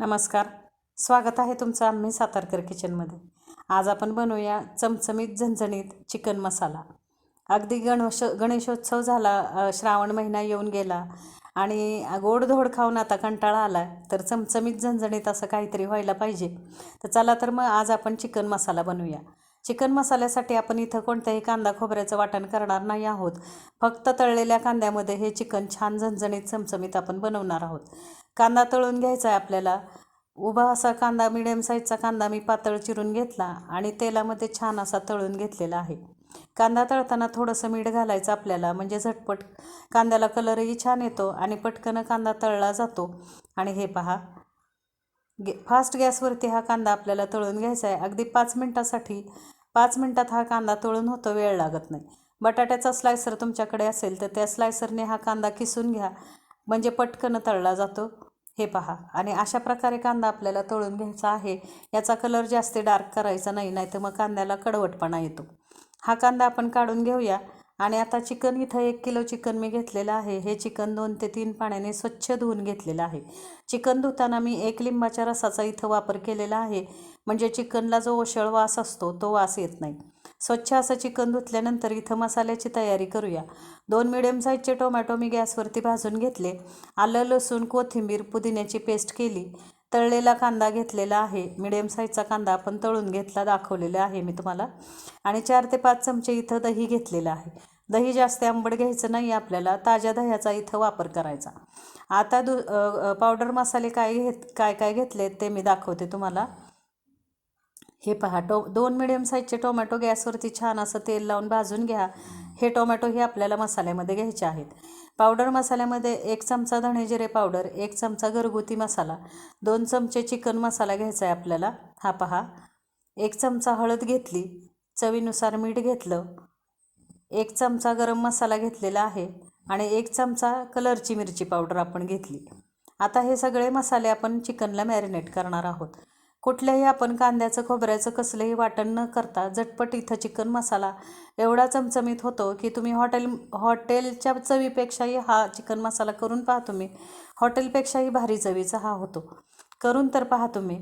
नमस्कार. स्वागत आहे तुमचं आम्ही सातारकर किचनमध्ये आज आपण बनवूया चमचमीत झणझणीत चिकन मसाला. अगदी गणोश गणेशोत्सव झाला श्रावण महिना येऊन गेला आणि गोडधोड खाऊन आता कंटाळा आला तर चमचमीत झणझणीत असं काहीतरी व्हायला पाहिजे. तर चला तर मग आज आपण चिकन मसाला बनवूया. चिकन मसाल्यासाठी आपण इथं कोणत्याही कांदा खोबऱ्याचं वाटण करणार नाही आहोत. फक्त तळलेल्या कांद्यामध्ये हे चिकन छान झणझणीत चमचमीत आपण बनवणार आहोत. कांदा तळून घ्यायचा आहे आपल्याला. उभा असा कांदा मिडियम साईजचा कांदा मी पातळ चिरून घेतला आणि तेलामध्ये छान असा तळून घेतलेला आहे. कांदा तळताना थोडंसं मीठ घालायचं आपल्याला म्हणजे झटपट. कांद्याला कलरही छान येतो आणि पटकन कांदा तळला जातो. आणि हे पहा गे फास्ट गॅसवरती हा कांदा आपल्याला तळून घ्यायचा आहे अगदी पाच मिनटासाठी पाच मिनटात हा कांदा तळून होतो वेळ लागत नाही. बटाट्याचा स्लायसर तुमच्याकडे असेल तर त्या स्लायसरने हा कांदा किसून घ्या. म्हणजे पटकन तळला जातो. हे पहा. आणि अशा प्रकारे कांदा आपल्याला तळून घ्यायचा आहे. याचा कलर जास्त डार्क करायचा नाही नाही तर मग कांद्याला कडवटपणा येतो. हा कांदा आपण काढून घेऊया. आणि आता चिकन इथं एक किलो चिकन मी घेतलेलं आहे. हे चिकन दोन ते तीन पाण्याने स्वच्छ धुवून घेतलेलं आहे. चिकन धुताना मी एक लिंबाच्या रसाचा इथं वापर केलेला आहे. म्हणजे चिकनला जो ओशळ वास असतो तो वास येत नाही. स्वच्छ असं चिकन धुतल्यानंतर इथं मसाल्याची तयारी करूया. दोन मिडियम साईजचे टोमॅटो मी गॅसवरती भाजून घेतले. आलं लसूण कोथिंबीर पुदिन्याची पेस्ट केली. तळलेला कांदा घेतलेला आहे. मिडियम साईजचा कांदा आपण तळून घेतला दाखवलेला आहे मी तुम्हाला. आणि चार ते पाच चमचे इथं दही घेतलेलं आहे. दही जास्त आंबट घ्यायचं नाही आपल्याला ताज्या दह्याचा इथं वापर करायचा. आता दु पावडर मसाले काय घेत काय काय घेतले ते मी दाखवते तुम्हाला. हे पहा टो दोन मिडियम साईजचे टोमॅटो गॅसवरती छान असं तेल लावून भाजून घ्या. हे टोमॅटो हे आपल्याला मसाल्यामध्ये घ्यायचे आहेत. पावडर मसाल्यामध्ये एक चमचा धणे जिरे पावडर एक चमचा घरगुती मसाला दोन चमचे चिकन मसाला घ्यायचा आहे आपल्याला. हा पहा एक चमचा हळद घेतली चवीनुसार मीठ घेतलं एक चमचा गरम मसाला घेतलेला आहे आणि एक चमचा कलरची मिरची पावडर आपण घेतली. आता हे सगळे मसाले आपण चिकनला मॅरिनेट करणार आहोत. कुठल्याही आपण कांद्याचं खोबऱ्याचं कसलंही वाटण न करता झटपट इथं चिकन मसाला एवढा चमचमीत होतो की तुम्ही हॉटेल हॉटेलच्या चवीपेक्षाही हा चिकन मसाला करून पहा तुम्ही. हॉटेलपेक्षाही भारी चवीचा हा होतो. करून तर पहा तुम्ही.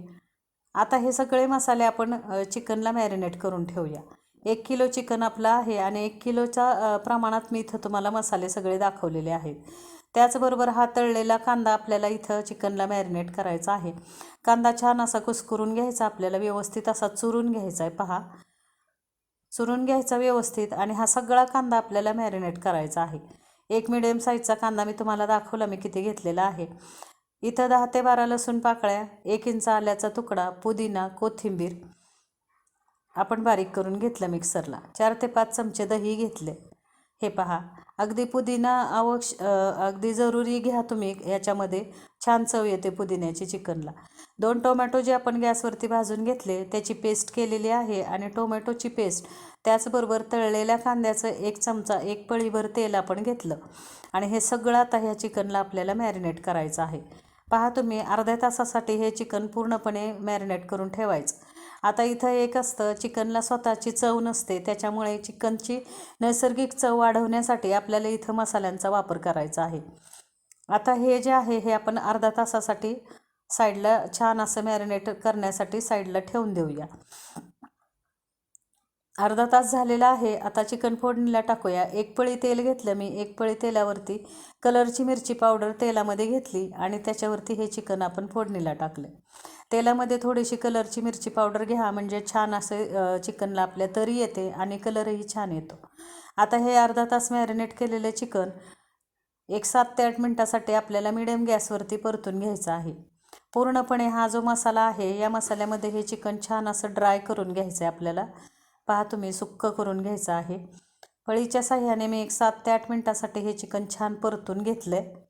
आता हे सगळे मसाले आपण चिकनला मॅरिनेट करून ठेवूया. एक किलो चिकन आपलं आहे आणि एक किलोच्या प्रमाणात मी इथं तुम्हाला मसाले सगळे दाखवलेले आहेत. त्याचबरोबर हा तळलेला कांदा आपल्याला इथं चिकनला मॅरिनेट करायचा आहे. कांदा छान असा कुस्करून घ्यायचा आपल्याला व्यवस्थित असा चुरून घ्यायचा आहे. पहा. चुरून घ्यायचा व्यवस्थित आणि हा सगळा कांदा आपल्याला मॅरिनेट करायचा आहे. एक मिडियम साईजचा कांदा मी तुम्हाला दाखवला मी किती घेतलेला आहे. इथं दहा ते बारा लसूण पाकळ्या एक इंच आल्याचा तुकडा पुदिना कोथिंबीर आपण बारीक करून घेतलं मिक्सरला चार ते पाच चमचे दही घेतले. हे पहा. अगदी पुदिना आवश्य अगदी जरुरी घ्या तुम्ही याच्यामध्ये. छान चव येते पुदिन्याची चिकनला. दोन टोमॅटो जे आपण गॅसवरती भाजून घेतले त्याची पेस्ट केलेली आहे आणि टोमॅटोची पेस्ट त्याचबरोबर तळलेल्या कांद्याचं एक चमचा एक पळीभर तेल आपण घेतलं. आणि हे सगळं आता ह्या चिकनला आपल्याला मॅरिनेट करायचं आहे. पहा तुम्ही अर्ध्या तासासाठी हे चिकन पूर्णपणे मॅरिनेट करून ठेवायचं. आता इथं एक असतं चिकनला स्वतःची चव नसते त्याच्यामुळे चिकनची नैसर्गिक चव वाढवण्यासाठी आपल्याला इथं मसाल्यांचा वापर करायचा आहे. आता हे जे आहे हे आपण अर्धा तासासाठी साईडला छान असं मॅरिनेट करण्यासाठी साईडला ठेवून देऊया. अर्धा तास झालेला आहे आता चिकन फोडणीला टाकूया. एक पळी तेल घेतलं मी एक पळी तेलावरती कलरची मिरची पावडर तेलामध्ये घेतली आणि त्याच्यावरती हे चिकन आपण फोडणीला टाकलं. तेलामध्ये थोडीशी कलरची मिरची पावडर घ्या म्हणजे छान असे चिकनला आपल्या तरी येते आणि कलरही छान येतो. आता हे अर्धा तास मॅरिनेट केलेले चिकन एक सात ते आठ मिनटासाठी आपल्याला मिडियम गॅसवरती परतून घ्यायचं आहे. पूर्णपणे हा जो मसाला आहे या मसाल्यामध्ये हे चिकन छान असं ड्राय करून घ्यायचं आहे आपल्याला. पहा तुम्ही सुक्कं करून घ्यायचं आहे. पळीच्या साह्याने मी एक सात ते आठ मिनटासाठी हे चिकन छान परतून घेतलं आहे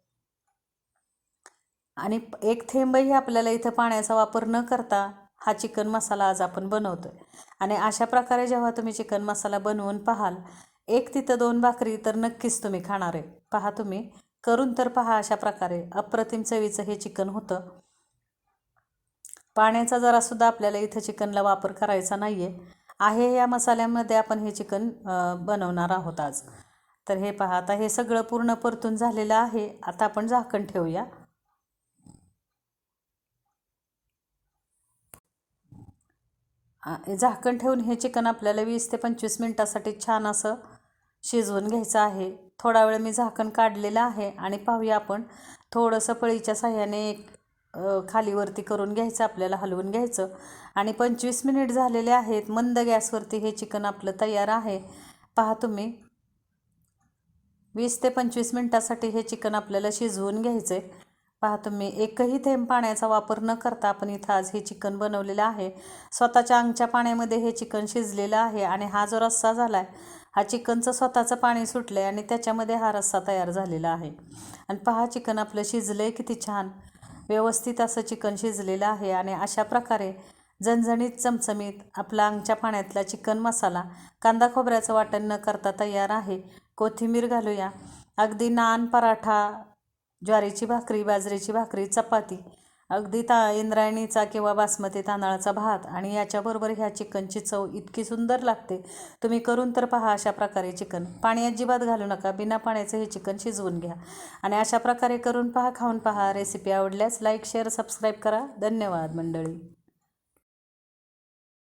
आणि एक थेंबही आपल्याला इथं पाण्याचा वापर न करता हा चिकन मसाला आज आपण बनवतो आहे आणि अशा प्रकारे जेव्हा तुम्ही चिकन मसाला बनवून पाहाल एक तिथं दोन भाकरी तर नक्कीच तुम्ही खाणार आहे. पहा तुम्ही करून तर पहा अशा प्रकारे अप्रतिम चवीचं हे चिकन होतं. पाण्याचा जरासुद्धा आपल्याला इथं चिकनला वापर करायचा नाही आहे आहे या मसाल्यामध्ये आपण हे चिकन बनवणार आहोत आज. तर हे पहा आता हे सगळं पूर्ण परतून झालेलं आहे. आता आपण झाकण ठेवूया. झाकण ठेवून हे चिकन आपल्याला वीस ते पंचवीस मिनटासाठी छान असं शिजवून घ्यायचं आहे. थोडा वेळ मी झाकण काढलेलं आहे आणि पाहूया आपण. थोडंसं पळीच्या साह्याने एक खालीवरती करून घ्यायचं आपल्याला हलवून घ्यायचं. आणि पंचवीस मिनिट झालेले आहेत. मंद गॅसवरती हे चिकन आपलं तयार आहे. पहा तुम्ही. वीस ते पंचवीस मिनटासाठी हे चिकन आपल्याला शिजवून घ्यायचं आहे पहा तुम्ही एकही थेंब पाण्याचा वापर न करता आपण इथं आज हे चिकन बनवलेलं आहे. स्वतःच्या अंगच्या पाण्यामध्ये हे चिकन शिजलेलं आहे आणि हा जो रस्सा झाला आहे हा चिकनचं स्वतःचं पाणी सुटलं आहे आणि त्याच्यामध्ये हा रस्सा तयार झालेला आहे. आणि पहा चिकन आपलं शिजलं आहे किती छान. व्यवस्थित असं चिकन शिजलेलं आहे आणि अशा प्रकारे झणझणीत चमचमीत आपला अंगच्या पाण्यातला चिकन मसाला कांदा खोबऱ्याचं वाटण न करता तयार आहे. कोथिंबीर घालूया. अगदी नान पराठा ज्वारीची भाकरी बाजरीची भाकरी चपाती अगदी ता इंद्रायणीचा किंवा बासमती तांदळाचा भात आणि याच्याबरोबर ह्या चिकनची चव इतकी सुंदर लागते. तुम्ही करून तर पहा अशा प्रकारे चिकन. पाणी अजिबात घालू नका. बिना पाण्याचं हे चिकन शिजवून घ्या. आणि अशा प्रकारे करून पहा खाऊन पहा. रेसिपी आवडल्यास लाईक शेअर सबस्क्राईब करा. धन्यवाद मंडळी.